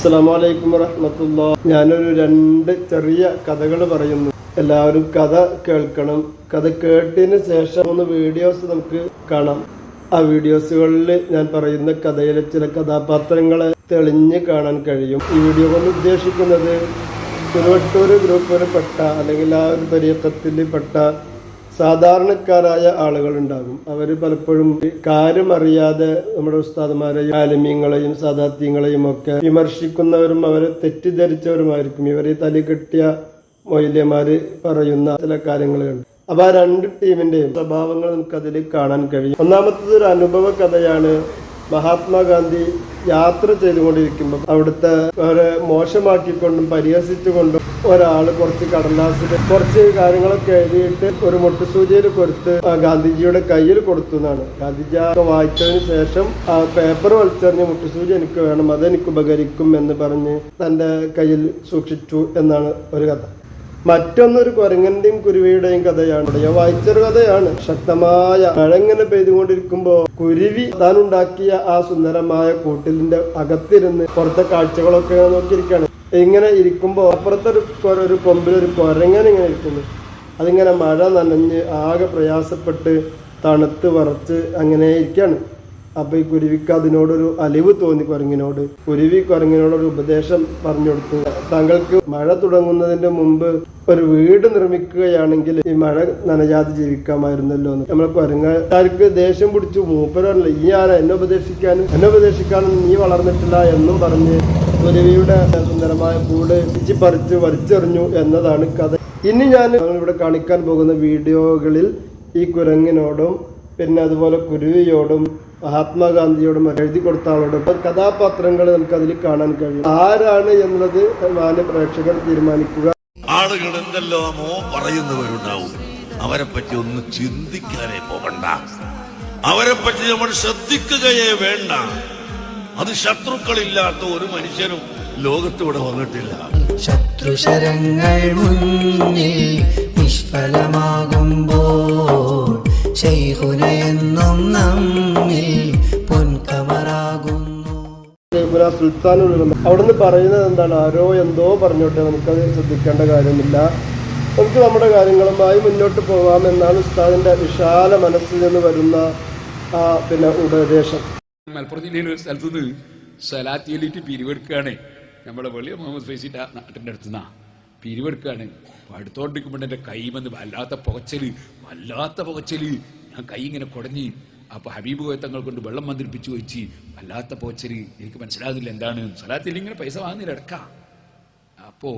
അസ്സലാമലൈക്കും വറഹമത്തുള്ള. ഞാനൊരു രണ്ട് ചെറിയ കഥകൾ പറയുന്നു. എല്ലാവരും കഥ കേൾക്കണം. കഥ കേട്ടതിന് ശേഷം മൂന്ന് വീഡിയോസ് നമുക്ക് കാണാം. ആ വീഡിയോസുകളിൽ ഞാൻ പറയുന്ന കഥയിലെ ചില കഥാപാത്രങ്ങളെ തെളിഞ്ഞ് കാണാൻ കഴിയും. ഈ വീഡിയോ കൊണ്ട് ഉദ്ദേശിക്കുന്നത് തിരുവട്ടൂർ ഗ്രൂപ്പിൽ പെട്ട അല്ലെങ്കിൽ ആ ഒരു പര്യത്തത്തിൽ പെട്ട സാധാരണക്കാരായ ആളുകളുണ്ടാകും. അവർ പലപ്പോഴും കാര്യം അറിയാതെ നമ്മുടെ ഉസ്താദുമാരെയും ആലിമ്യങ്ങളെയും സാധാത്യങ്ങളെയും ഒക്കെ വിമർശിക്കുന്നവരും അവരെ തെറ്റിദ്ധരിച്ചവരുമായിരിക്കും. ഇവരെ തലി കെട്ടിയ മൊയ്ല്യമാര് പറയുന്ന ചില കാര്യങ്ങളുണ്ട്. അപ്പൊ ആ രണ്ട് ടീമിന്റെയും സ്വഭാവങ്ങൾ നമുക്ക് അതിൽ കാണാൻ കഴിയും. ഒന്നാമത്തത് ഒരു അനുഭവ കഥയാണ് മഹാത്മാഗാന്ധി യാത്ര ചെയ്തുകൊണ്ടിരിക്കുമ്പോൾ അവിടുത്തെ അവരെ മോശമാക്കിക്കൊണ്ടും പരിഹസിച്ചുകൊണ്ടും ഒരാൾ കുറച്ച് കടലാസിൽ കുറച്ച് കാര്യങ്ങളൊക്കെ എഴുതിയിട്ട് ഒരു മുട്ടുസൂചിയിൽ കൊടുത്ത് ഗാന്ധിജിയുടെ കയ്യിൽ കൊടുത്തു എന്നാണ്. ഗാന്ധിജി ആ വായിച്ചതിന് ശേഷം ആ പേപ്പർ വലിച്ചെറിഞ്ഞ് മുട്ടുസൂചി എനിക്ക് വേണം അതെനിക്ക് ഉപകരിക്കും എന്ന് പറഞ്ഞ് തന്റെ കയ്യിൽ സൂക്ഷിച്ചു എന്നാണ് ഒരു കഥ. മറ്റൊന്നൊരു കുരങ്ങന്റെയും കുരുവിയുടെയും കഥയാണ്. വായിച്ചൊരു കഥയാണ്. ശക്തമായ മഴങ്ങനെ പെയ്തുകൊണ്ടിരിക്കുമ്പോ കുരുവി താൻ ഉണ്ടാക്കിയ ആ സുന്ദരമായ കൂട്ടിലിന്റെ അകത്തിരുന്ന് പുറത്തെ കാഴ്ചകളൊക്കെ നോക്കിയിരിക്കുകയാണ്. ഇങ്ങനെ ഇരിക്കുമ്പോ അപ്പുറത്തൊരു ഒരു കൊമ്പിലൊരു കുരങ്ങൻ ഇങ്ങനെ ഇരിക്കുന്നു. അതിങ്ങനെ മഴ നനഞ്ഞ് ആകെ പ്രയാസപ്പെട്ട് തണുത്ത് വറച്ച് അങ്ങനെ ഇരിക്കുകയാണ്. അപ്പൊ ഈ കുരുവിക്ക് അതിനോടൊരു അലിവ് തോന്നി കുരങ്ങിനോട്. കുരുവി കുരങ്ങിനോടൊരു ഉപദേശം പറഞ്ഞു കൊടുത്തു. താങ്കൾക്ക് മഴ തുടങ്ങുന്നതിന്റെ മുമ്പ് ഒരു വീട് നിർമ്മിക്കുകയാണെങ്കിൽ ഈ മഴ നനയാതെ ജീവിക്കാമായിരുന്നല്ലോ എന്ന്. നമ്മളെ കുരങ്ങാർക്ക് ദേഷ്യം പിടിച്ചു മൂപ്പരല്ല ഈ ആരാ എന്നെ ഉപദേശിക്കാനും എന്നെ ഉപദേശിക്കാനും നീ വളർന്നിട്ടില്ല എന്നും പറഞ്ഞ് ഗുരുവിയുടെ സുന്ദരമായ കൂട് ഇച്ചി പറിച്ച് വലിച്ചെറിഞ്ഞു എന്നതാണ് കഥ. ഇനി ഞാൻ ഇവിടെ കാണിക്കാൻ പോകുന്ന വീഡിയോകളിൽ ഈ കുരങ്ങിനോടും പിന്നെ അതുപോലെ കുരുവിയോടും മഹാത്മാഗാന്ധിയോടും എഴുതി കൊടുത്ത ആളോടും കഥാപാത്രങ്ങൾ നമുക്ക് അതിൽ കാണാൻ കഴിയും. ആരാണ് എന്നുള്ളത് മാന്യ പ്രേക്ഷകർ തീരുമാനിക്കുക. ആളുകൾ എന്തെല്ലാമോ പറയുന്നവരുണ്ടാവും. അവരെ പറ്റി ഒന്ന് ചിന്തിക്കാനേ പോകണ്ട അവരെ പറ്റി നമ്മൾ ശ്രദ്ധിക്കുകയേ വേണ്ട. അത് ശത്രുക്കളില്ലാത്ത ഒരു മനുഷ്യനും ലോകത്തിവിടെ വന്നിട്ടില്ല. ശത്രുശരങ്ങൾ മുന്നിൽ നിഷ്ഫലമാകുമ്പോൾ ശൈഹുനയെന്നും സുൽത്താനുൽ അവിടുന്ന് പറയുന്നത് എന്താണ്? ആരോ എന്തോ പറഞ്ഞോട്ടെ നമുക്കത് ശ്രദ്ധിക്കേണ്ട കാര്യമില്ല. നമുക്ക് നമ്മുടെ കാര്യങ്ങളുമായി മുന്നോട്ട് പോകാം എന്നാണ് ഉസ്താദിന്റെ വിശാല മനസ്സിൽ നിന്ന് വരുന്ന ആ പിന്നെ ഉപദേശം. മലപ്പുറം ജില്ലയിൽ ഒരു സ്ഥലത്ത് നിന്ന് സലാത്ത് ചൊല്ലിയിട്ട് പിരിവെടുക്കുകയാണ്. നമ്മുടെ വെളിയ മുഹമ്മദ് ഫൈസിന്റെ നാട്ടിന്റെ അടുത്തുനിന്നാ പിരിവെടുക്കുകയാണ്. അപ്പൊ അടുത്തോണ്ടിരിക്കുമ്പോൾ എന്റെ കൈ വന്ന് വല്ലാത്ത പുകച്ചൽ വല്ലാത്ത പുകച്ചൽ. ഞാൻ കൈ ഇങ്ങനെ കുടഞ്ഞ് അപ്പൊ ഹബീബ് കോയത്തങ്ങൾ കൊണ്ട് വെള്ളം മന്ത്രിപ്പിച്ചു വെച്ച് വല്ലാത്ത പോച്ചരി. എനിക്ക് മനസ്സിലാകുന്നില്ല എന്താണ്. സലാത്തിൽ ഇങ്ങനെ പൈസ വാങ്ങുന്നില്ല ഇടക്കാം. അപ്പോ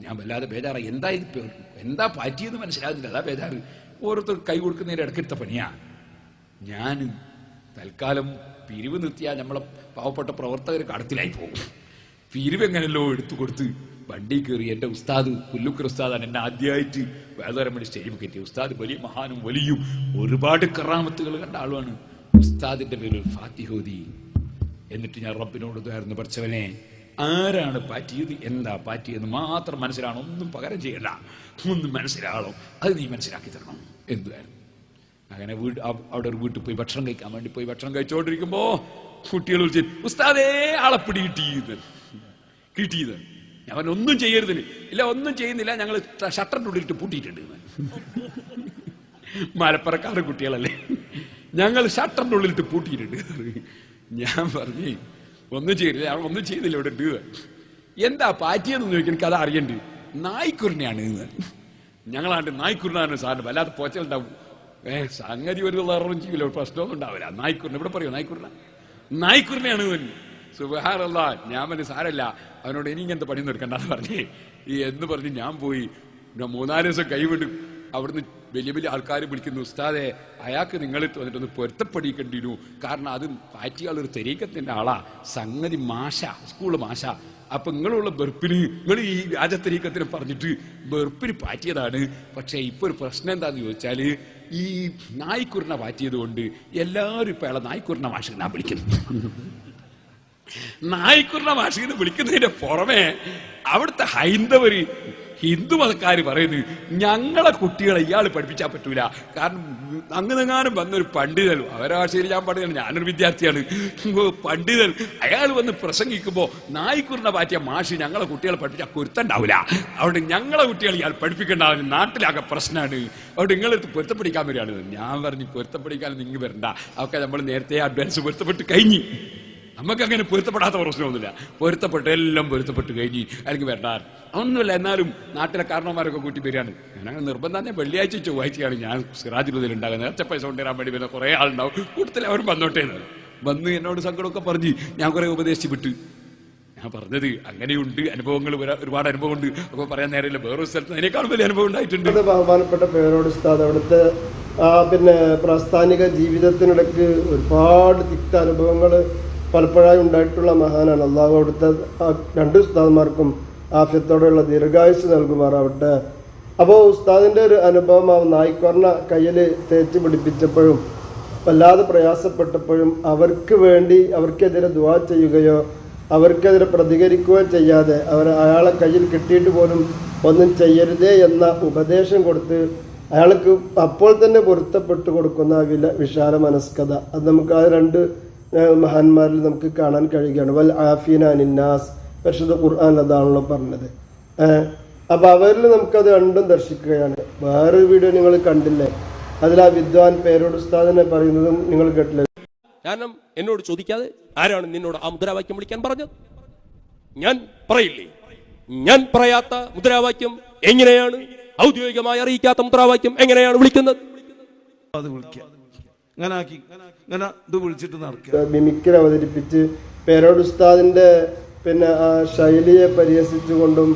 ഞാൻ വല്ലാതെ ബേജാറായി എന്താ ഇത് എന്താ പാറ്റിയെന്ന് മനസ്സിലാകുന്നില്ല. അതാ ബേജാറ്. ഓരോരുത്തർ കൈ കൊടുക്കുന്നതിന്റെ ഇടക്കെടുത്ത പണിയാ. ഞാൻ തൽക്കാലം പിരിവ് നിർത്തിയാൽ നമ്മളെ പാവപ്പെട്ട പ്രവർത്തകർ കടത്തിലായി പോകും. പിരിവ് എങ്ങനെയല്ലോ എടുത്തു കൊടുത്ത് വണ്ടി കയറി എന്റെ ഉസ്താദ് പുല്ലുക്കർ ഉസ്താദാണ് എന്നെ ആദ്യമായിട്ട് വേദവരം വേണ്ടി സ്റ്റേജിൽ കയറ്റി. ഉസ്താദ് വലിയ മഹാനും വലിയും ഒരുപാട് കറാമത്തുകൾ കണ്ട ആളുമാണ്. ഉസ്താദിന്റെ പേര് ഫാത്തിഹോദി. എന്നിട്ട് ഞാൻ റബ്ബിനോട് ഇതായിരുന്നു പഠിച്ചവനെ ആരാണ് പാറ്റിയത് എന്താ പാറ്റിയെന്ന് മാത്രം മനസ്സിലാണ് ഒന്നും പകരം ചെയ്യണ്ട. ഒന്നും മനസ്സിലാകണം അത് നീ മനസ്സിലാക്കി തരണം എന്തുവായിരുന്നു അങ്ങനെ വീട് അവിടെ ഒരു വീട്ടിൽ പോയി ഭക്ഷണം കഴിക്കാൻ വേണ്ടി പോയി ഭക്ഷണം കഴിച്ചുകൊണ്ടിരിക്കുമ്പോ കുട്ടികൾ വിളിച്ച് ഉസ്താദേ ആളെ പിടി കിട്ടിയത്. കിട്ടിയത്. പറഞ്ഞു, ഒന്നും ചെയ്യരുതിന്. ഇല്ല ഒന്നും ചെയ്യുന്നില്ല. ഞങ്ങൾ ഷട്ടറിന്റെ ഉള്ളിലിട്ട് പൂട്ടിയിട്ടുണ്ട്. മലപ്പുറക്കാർ കുട്ടികളല്ലേ. ഞങ്ങൾ ഷട്ടറിന്റെ ഉള്ളിലിട്ട് പൂട്ടിയിട്ടുണ്ട്. ഞാൻ പറഞ്ഞു ഒന്നും ചെയ്തില്ല അവൻ ഒന്നും ചെയ്യുന്നില്ല ഇവിടെ ഉണ്ട്. എന്താ പാറ്റിയെന്ന് ചോദിക്കാൻ എനിക്ക് അത് അറിയണ്ട്. നായ്ക്കുരനെയാണ് ഞങ്ങളാണ്ട് നായ്ക്കുരനാണ് സാറിന്. വല്ലാത്ത പോച്ചലുണ്ടാവും ഏ സംഗതി ഒരു നിറവും ചെയ്യില്ല പ്രശ്നമൊന്നും ഉണ്ടാവില്ല. നായ്ക്കുറിന് ഇവിടെ പറയോ നായ്ക്കുരന നായ്ക്കുരനെയാണ് ഇവൻ സുബഹാറല്ല ഞാൻ പറഞ്ഞു സാരല്ല അവനോട് ഇനി ഇങ്ങനത്തെ പണി എടുക്കണ്ടെന്ന് പറഞ്ഞേ ഈ എന്ന് പറഞ്ഞ് ഞാൻ പോയി. മൂന്നാൽ ദിവസം കൈവിടും അവിടുന്ന് വലിയ വലിയ ആൾക്കാർ വിളിക്കുന്നു ഉസ്താദെ അയാൾക്ക് നിങ്ങൾ വന്നിട്ടൊന്ന് പൊരുത്തപ്പെടിക്കേണ്ടിരുന്നു കാരണം അത് പാറ്റിയാളൊരു തെരീക്കത്തിന്റെ ആളാ. സംഗതി മാഷ സ്കൂൾ മാഷ. അപ്പൊ നിങ്ങളുള്ള ബെർപ്പിന് നിങ്ങൾ ഈ വ്യാജത്തരീക്കത്തിന് പറഞ്ഞിട്ട് ബെർപ്പിന് പാറ്റിയതാണ്. പക്ഷെ ഇപ്പൊ ഒരു പ്രശ്നം എന്താന്ന് ചോദിച്ചാൽ ഈ നായ്ക്കുറിനെ പാറ്റിയത് കൊണ്ട് എല്ലാവരും ഇപ്പൊ അയാളെ നായ്ക്കുറിനെ മാഷ ഞാൻ വിളിക്കുന്നു നായിക്കുറിന ഭാഷയിൽ വിളിക്കുന്നതിന്റെ പുറമെ അവിടുത്തെ ഹൈന്ദവര് ഹിന്ദു മതക്കാര് പറയുന്നത് ഞങ്ങളെ കുട്ടികളെ ഇയാൾ പഠിപ്പിച്ചാൽ പറ്റൂല. കാരണം അങ്ങനെങ്ങാനും വന്നൊരു പണ്ഡിതൻ അവരെ ഭാഷയിൽ ഞാൻ പഠിക്കണം ഞാനൊരു വിദ്യാർത്ഥിയാണ്. പണ്ഡിതൻ അയാൾ വന്ന് പ്രസംഗിക്കുമ്പോൾ നായിക്കുറിനെ പാറ്റിയ മാഷി ഞങ്ങളെ കുട്ടികളെ പഠിപ്പിച്ചാൽ കുരുത്തണ്ടാവില്ല അതുകൊണ്ട് ഞങ്ങളെ കുട്ടികളെ ഇയാൾ പഠിപ്പിക്കേണ്ട നാട്ടിലാകെ പ്രശ്നമാണ് അതുകൊണ്ട് നിങ്ങളെടുത്ത് പൊരുത്തപ്പെടിക്കാൻ വരികയാണ്. ഞാൻ പറഞ്ഞു പൊരുത്തപ്പെടിക്കാൻ നിങ്ങൾ വരണ്ട. അതൊക്കെ നമ്മൾ നേരത്തെ അഡ്വാൻസ് പൊരുത്തപ്പെട്ട് കഴിഞ്ഞു. നമുക്ക് അങ്ങനെ പൊരുത്തപ്പെടാത്ത പ്രശ്നമൊന്നുമില്ല. പൊരുത്തപ്പെട്ട് എല്ലാം പൊരുത്തപ്പെട്ട് കഴിഞ്ഞ് അല്ലെങ്കിൽ വരണ്ട. ഒന്നുമില്ല എന്നാലും നാട്ടിലെ കാരണവന്മാരൊക്കെ കൂട്ടി വരികയാണ്. ഞാനങ്ങനെ നിർബന്ധം തന്നെ വെള്ളിയാഴ്ച ചൊവ്വാഴ്ചയാണ് ഞാൻ സിറാജുലുദ്ദീൻ ഉണ്ടാകുന്നത്. നേരത്തെ പൈസ കൊണ്ടുവരാൻ വേണ്ടി വരുന്ന കുറേ ആളുണ്ടാവും. കൂട്ടത്തിൽ അവരും വന്നോട്ടേ. വന്ന് എന്നോട് സങ്കടമൊക്കെ പറഞ്ഞ് ഞാൻ കുറെ ഉപദേശിച്ച് വിട്ട് ഞാൻ പറഞ്ഞത് അങ്ങനെയുണ്ട്. അനുഭവങ്ങൾ ഒരുപാട് അനുഭവമുണ്ട്. അപ്പൊ പറയാൻ നേരമില്ല. വേറൊരു സ്ഥലത്ത് അതിനേക്കാൾ വലിയ അനുഭവം ഉണ്ടായിട്ടുണ്ട്. ബഹുമാനപ്പെട്ട പേരോട് ഉസ്താദ് അവിടുത്തെ പിന്നെ പ്രാസ്ഥാനിക ജീവിതത്തിനിടയ്ക്ക് ഒരുപാട് തിക്ത അനുഭവങ്ങൾ പലപ്പോഴായി ഉണ്ടായിട്ടുള്ള മഹാനാണ്. അള്ളാഹു അവിടുത്തെ രണ്ട് ഉസ്താദ്മാർക്കും ആഫ്യത്തോടെയുള്ള ദീർഘായുസ് നൽകുമാറാവട്ടെ. അപ്പോൾ ഉസ്താദിന്റെ ഒരു അനുഭവം ആ നായ്ക്കൊറണ കയ്യിൽ തേച്ച് പിടിപ്പിച്ചപ്പോഴും വല്ലാതെ പ്രയാസപ്പെട്ടപ്പോഴും അവർക്ക് വേണ്ടി അവർക്കെതിരെ ദുവാ ചെയ്യുകയോ അവർക്കെതിരെ പ്രതികരിക്കുകയോ ചെയ്യാതെ അവർ അയാളെ കയ്യിൽ കിട്ടിയിട്ട് പോലും ഒന്നും ചെയ്യരുതേ എന്ന ഉപദേശം കൊടുത്ത് അയാൾക്ക് അപ്പോൾ തന്നെ പൊരുത്തപ്പെട്ടു കൊടുക്കുന്ന വില വിശാല മനസ്കത അത് നമുക്ക് ആ രണ്ട് മഹാന്മാരിൽ നമുക്ക് കാണാൻ കഴിയുകയാണ്. വൽ ആഫീൻ അനിന്നാസ്. പരിശുദ്ധ ഖുർആൻ അതാണല്ലോ പറഞ്ഞത്. അപ്പോൾ അപ്പൊ അവരിൽ നമുക്കത് രണ്ടും ദർശിക്കുകയാണ്. വേറൊരു വീഡിയോ നിങ്ങൾ കണ്ടില്ലേ? അതിൽ ആ വിദ്വാൻ പേരോട് ഉസ്താദിനെ പറയുന്നതും നിങ്ങൾ കേട്ടില്ല? കാരണം എന്നോട് ചോദിക്കാതെ ആരാണ് നിന്നോട് ആ മുദ്രാവാക്യം വിളിക്കാൻ പറഞ്ഞത്? ഞാൻ പറയില്ലേ? ഞാൻ പറയാത്ത മുദ്രാവാക്യം എങ്ങനെയാണ്? ഔദ്യോഗികമായി അറിയിക്കാത്ത മുദ്രാവാക്യം എങ്ങനെയാണ് വിളിക്കുന്നത്? അത് വിളിക്കുക. അങ്ങനെ ആക്കി. ഇങ്ങനെ ഇത് വിളിച്ചിട്ട് നടക്കുക. മിമിക്കൽ അവതരിപ്പിച്ച് പേരോട് ഉസ്താദിന്റെ പിന്നെ ആ ശൈലിയെ പരിഹസിച്ചുകൊണ്ടും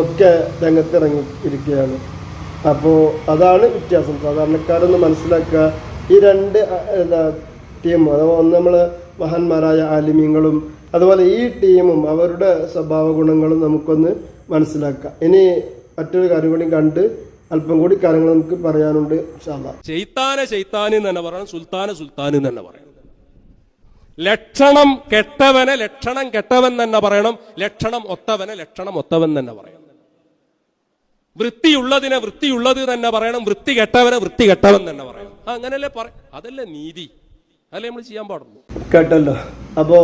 ഒക്കെ രംഗത്തിറങ്ങി ഇരിക്കുകയാണ്. അപ്പോൾ അതാണ് വ്യത്യാസം. സാധാരണക്കാരൊന്ന് മനസ്സിലാക്കുക ഈ രണ്ട് ടീം അഥവാ ഒന്ന് നമ്മൾ മഹാന്മാരായ ആലിമ്യങ്ങളും അതുപോലെ ഈ ടീമും അവരുടെ സ്വഭാവ ഗുണങ്ങളും നമുക്കൊന്ന് മനസ്സിലാക്കാം. ഇനി മറ്റൊരു കാര്യം കൂടി കണ്ട് അല്പം കൂടി കാര്യങ്ങൾ നമുക്ക് പറയാനുണ്ട് ചെയ്ത്താന ചെയ്ത്താനെ തന്നെ പറയണം സുൽത്താന സുൽത്താന് തന്നെ പറയണം. ലക്ഷണം കെട്ടവനെ ലക്ഷണം കെട്ടവൻ തന്നെ പറയണം ലക്ഷണം ഒത്തവനെ ലക്ഷണം ഒത്തവൻ തന്നെ പറയണം. വൃത്തിയുള്ളതിനെ വൃത്തിയുള്ളത് തന്നെ പറയണം വൃത്തി കെട്ടവനെ വൃത്തി കെട്ടവൻ തന്നെ പറയണം. അങ്ങനല്ലേ പറ അതല്ലേ നീതി. അതല്ലേ നമ്മൾ ചെയ്യാൻ പാടുള്ളൂ. കേട്ടല്ലോ. അപ്പോ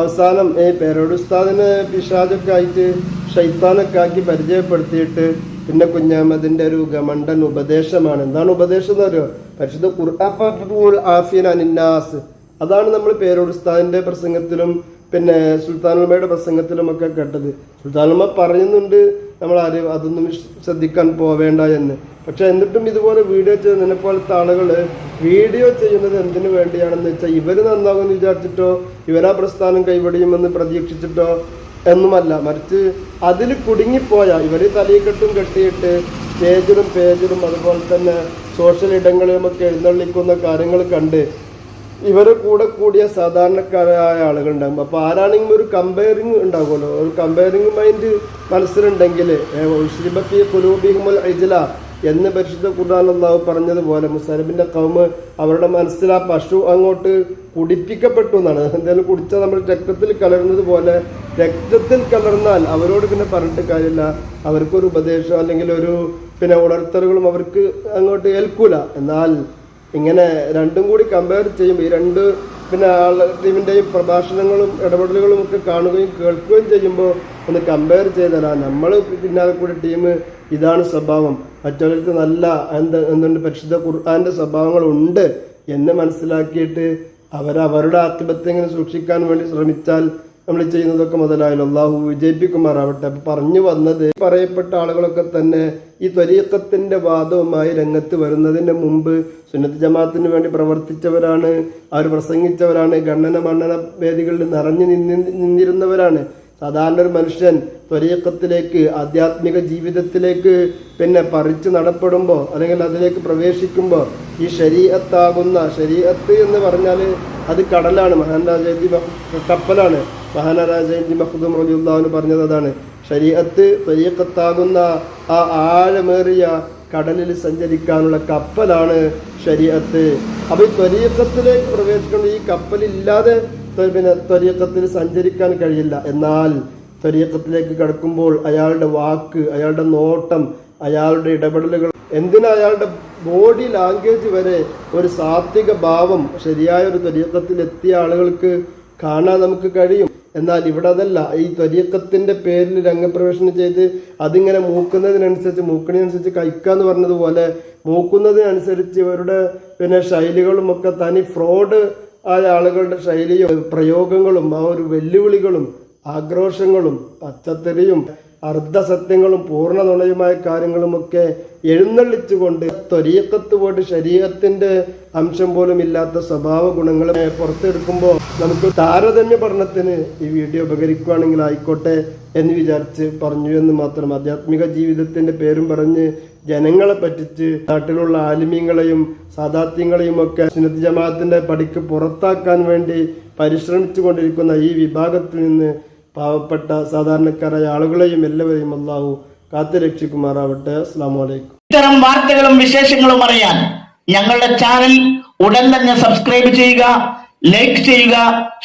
അവസാനം ഈ പേരോട് ഉസ്താദിനെ പിശാചൊക്കെ ആയിട്ട് ഷൈത്താനൊക്കെ ആക്കി പരിചയപ്പെടുത്തിയിട്ട് പിന്നെ കുഞ്ഞാമതിന്റെ ഒരു ഗമണ്ടൻ ഉപദേശമാണ്. എന്താണ് ഉപദേശം എന്ന് പറയുക പരിശുദ്ധ ആഫിൻ അനിന്നാസ് അതാണ് നമ്മൾ പേരോട് ഉസ്താദിന്റെ പ്രസംഗത്തിലും പിന്നെ സുൽത്താനുമ്മയുടെ പ്രസംഗത്തിലും ഒക്കെ കേട്ടത്. സുൽത്താനുമ്മ പറയുന്നുണ്ട് നമ്മൾ ആരും അതൊന്നും ശ്രദ്ധിക്കാൻ പോവേണ്ട എന്ന്. പക്ഷെ എന്നിട്ടും ഇതുപോലെ വീഡിയോ ചെയ്യുന്നതിനെ പോലത്തെ ആളുകൾ വീഡിയോ ചെയ്യുന്നത് എന്തിനു വേണ്ടിയാണെന്ന് വെച്ചാൽ ഇവർ നന്നാകുമെന്ന് വിചാരിച്ചിട്ടോ ഇവരാ പ്രസ്ഥാനം കൈവടിയുമെന്ന് പ്രതീക്ഷിച്ചിട്ടോ എന്നുമല്ല മറിച്ച് അതിൽ കുടുങ്ങിപ്പോയ ഇവർ തലയിക്കെട്ടും കെട്ടിയിട്ട് സ്റ്റേജിലും പേജിലും അതുപോലെ തന്നെ സോഷ്യൽ ഇടങ്ങളിലുമൊക്കെ എഴുന്നള്ളിക്കുന്ന കാര്യങ്ങൾ കണ്ട് ഇവരെ കൂടെ കൂടിയ സാധാരണക്കാരായ ആളുകളുണ്ടാകും അപ്പോൾ ആരാണെങ്കിലും ഒരു കമ്പയറിങ് ഉണ്ടാകുമല്ലോ ഒരു കമ്പയറിങ് മൈൻഡ് മനസ്സിലുണ്ടെങ്കിൽ കുലൂബിഹുൽ ഇജ്ല എന്ന് പരിശുദ്ധ ഖുർആൻ അള്ളാഹു പറഞ്ഞതുപോലെ മുസ്ലിമിന്റെ കൗമ് അവരുടെ മനസ്സിൽ ആ പശു അങ്ങോട്ട് കുടിപ്പിക്കപ്പെട്ടു എന്നാണ്. എന്തായാലും കുടിച്ചാൽ നമ്മൾ രക്തത്തിൽ കലർന്നത് പോലെ രക്തത്തിൽ കലർന്നാൽ അവരോട് പിന്നെ പറഞ്ഞിട്ട് കാര്യമില്ല. അവർക്കൊരു ഉപദേശം അല്ലെങ്കിൽ ഒരു പിന്നെ ഉണർത്തലുകളും അവർക്ക് അങ്ങോട്ട് ഏൽക്കൂല. എന്നാൽ ഇങ്ങനെ രണ്ടും കൂടി കമ്പയർ ചെയ്യുമ്പോൾ ഈ രണ്ട് പിന്നെ ടീമിന്റെയും പ്രഭാഷണങ്ങളും ഇടപെടലുകളും ഒക്കെ കാണുകയും കേൾക്കുകയും ചെയ്യുമ്പോൾ ഒന്ന് കമ്പയർ ചെയ്താൽ നമ്മൾ പിന്നാലെ കൂടി ടീം ഇതാണ് സ്വഭാവം. മറ്റുള്ളവർക്ക് നല്ല എന്ത് എന്തുണ്ട്? പരിശുദ്ധ ഖുർആാന്റെ സ്വഭാവങ്ങളുണ്ട് എന്ന് മനസ്സിലാക്കിയിട്ട് അവരവരുടെ ആത്മഹത്യ ഇങ്ങനെ സൂക്ഷിക്കാൻ വേണ്ടി ശ്രമിച്ചാൽ നമ്മൾ ചെയ്യുന്നതൊക്കെ മുതലായാലും അള്ളാഹു വിജയിപ്പിക്കുമാറാവട്ടെ. അപ്പൊ പറഞ്ഞു വന്നത് പറയപ്പെട്ട ആളുകളൊക്കെ തന്നെ ഈ ത്വരീക്കത്തിന്റെ വാദവുമായി രംഗത്ത് വരുന്നതിന് മുമ്പ് സുന്നത്ത് ജമാഅത്തിന് വേണ്ടി പ്രവർത്തിച്ചവരാണ് അവർ പ്രസംഗിച്ചവരാണ് ഗണ്ണന മണ്ണന വേദികളിൽ നിറഞ്ഞു നിന്നി നിന്നിരുന്നവരാണ്. സാധാരണ ഒരു മനുഷ്യൻ ത്വരീക്കത്തിലേക്ക് ആധ്യാത്മിക ജീവിതത്തിലേക്ക് പിന്നെ പറിച്ചു നടപ്പെടുമ്പോൾ അല്ലെങ്കിൽ അതിലേക്ക് പ്രവേശിക്കുമ്പോൾ ഈ ശരീരത്താകുന്ന ശരീരത്ത് എന്ന് പറഞ്ഞാൽ അത് കടലാണ്. മഹാനാരാജി കപ്പലാണ്. മഹാനാരാജി മഹദും റലിയുള്ളാഹുന് പറഞ്ഞത് അതാണ്. ശരീരത്ത് ത്വരീക്കത്താകുന്ന ആ ആഴമേറിയ കടലിൽ സഞ്ചരിക്കാനുള്ള കപ്പലാണ് ശരീരത്ത്. അപ്പൊ ഈ ത്വരീക്കത്തിലേക്ക് പ്രവേശിക്കുന്ന ഈ കപ്പലില്ലാതെ പിന്നെ ത്വരീക്കത്തിൽ സഞ്ചരിക്കാൻ കഴിയില്ല. എന്നാൽ ത്വരീക്കത്തിലേക്ക് കടക്കുമ്പോൾ അയാളുടെ വാക്ക് അയാളുടെ നോട്ടം അയാളുടെ ഇടപെടലുകൾ എന്തിനാ അയാളുടെ ബോഡി ലാംഗ്വേജ് വരെ ഒരു സാത്വിക ഭാവം ശരിയായ ഒരു ത്വരീക്കത്തിൽ എത്തിയ ആളുകൾക്ക് കാണാൻ നമുക്ക് കഴിയും. എന്നാൽ ഇവിടെ അതല്ല. ഈ ത്വരീക്കത്തിന്റെ പേരിൽ രംഗപ്രവേശനം ചെയ്ത് അതിങ്ങനെ മൂക്കുന്നതിനനുസരിച്ച് മൂക്കണിനനുസരിച്ച് എന്ന് പറഞ്ഞതുപോലെ മൂക്കുന്നതിനനുസരിച്ച് ഇവരുടെ പിന്നെ ശൈലികളും ഒക്കെ തനി ഫ്രോഡ് ആയ ആളുകളുടെ ശൈലിയും പ്രയോഗങ്ങളും ആ ഒരു വെല്ലുവിളികളും ആക്രോശങ്ങളും പച്ചത്തെറിയും അർദ്ധസത്യങ്ങളും പൂർണ നുണയുമായ കാര്യങ്ങളുമൊക്കെ എഴുന്നള്ളിച്ചുകൊണ്ട് ത്വരീക്കത്ത് പോയിട്ട് ശരീരത്തിന്റെ അംശം പോലും ഇല്ലാത്ത സ്വഭാവ ഗുണങ്ങളെ പുറത്തെടുക്കുമ്പോൾ നമുക്ക് താരതമ്യ പഠനത്തിന് ഈ വീഡിയോ ഉപകരിക്കുകയാണെങ്കിൽ ആയിക്കോട്ടെ എന്ന് വിചാരിച്ച് പറഞ്ഞു എന്ന് മാത്രം ആധ്യാത്മിക ജീവിതത്തിന്റെ പേരും പറഞ്ഞ് ജനങ്ങളെ പറ്റിച്ച് നാട്ടിലുള്ള ആലിമ്യങ്ങളെയും സാധാർത്ഥ്യങ്ങളെയും ഒക്കെ സുന്നത്ത് ജമാഅത്തിന്റെ പടിക്ക് പുറത്താക്കാൻ വേണ്ടി പരിശ്രമിച്ചു കൊണ്ടിരിക്കുന്ന ഈ വിഭാഗത്തിൽ നിന്ന് പാവപ്പെട്ട സാധാരണക്കാരായ ആളുകളെയും എല്ലാവരെയും അള്ളാഹു കാത്തു രക്ഷിക്കുമാറാവട്ടെ. അസ്സാം വലൈക്കും ഇത്തരം വാർത്തകളും വിശേഷങ്ങളും അറിയാൻ ഞങ്ങളുടെ ചാനൽ ഉടൻ തന്നെ സബ്സ്ക്രൈബ് ചെയ്യുക ലൈക്ക് ചെയ്യുക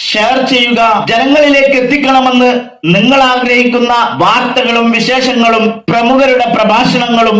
ഷെയർ ചെയ്യുക. ജനങ്ങളിലേക്ക് എത്തിക്കണമെന്ന് നിങ്ങൾ ആഗ്രഹിക്കുന്ന വാർത്തകളും വിശേഷങ്ങളും പ്രമുഖരുടെ പ്രഭാഷണങ്ങളും